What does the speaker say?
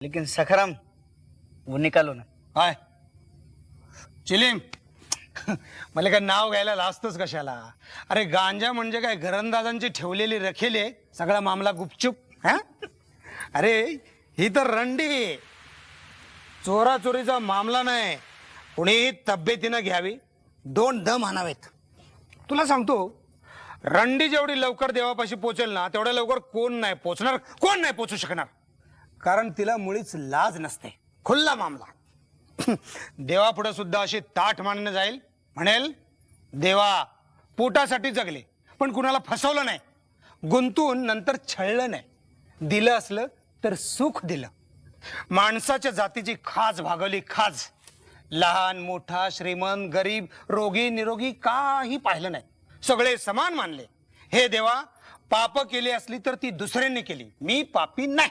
लेकिन सखराम वो निकालो ना। काय चिलीम। मला काय नाव घ्यायला लाजतच कशाला? अरे गांजा म्हणजे काय? घरंदाजांची ठेवलेली रखेले सगळा मामला गुपचूप हा? अरे ही तर रंडी. आहे. चोराचोरीचा मामला नाही. कुणीही तब्येतीनं घ्यावी. दोन दम आणावेत. तुला सांगतो रंडी जेवढी लवकर देवापाशी पोचेल ना तेवढ्या लवकर कोण नाही पोचणार कोण नाही पोचू शकणार? कारण तिला मुळीच लाज नसते. खुल्ला मामला. देवापुढे सुद्धा अशी ताठ मानणं जाईल. म्हणेल देवा पोटासाठी जगले पण कुणाला फसवलं नाही. गुंतून नंतर छळलं नाही. दिलं असलं तर सुख दिलं. माणसाच्या जातीची खाज भागवली खाज. लहान मोठा श्रीमंत गरीब रोगी निरोगी काही पाहिलं नाही. सगळे समान मानले. हे देवा पाप केली असली तर ती दुसऱ्यांनी केली. मी पापी नाही.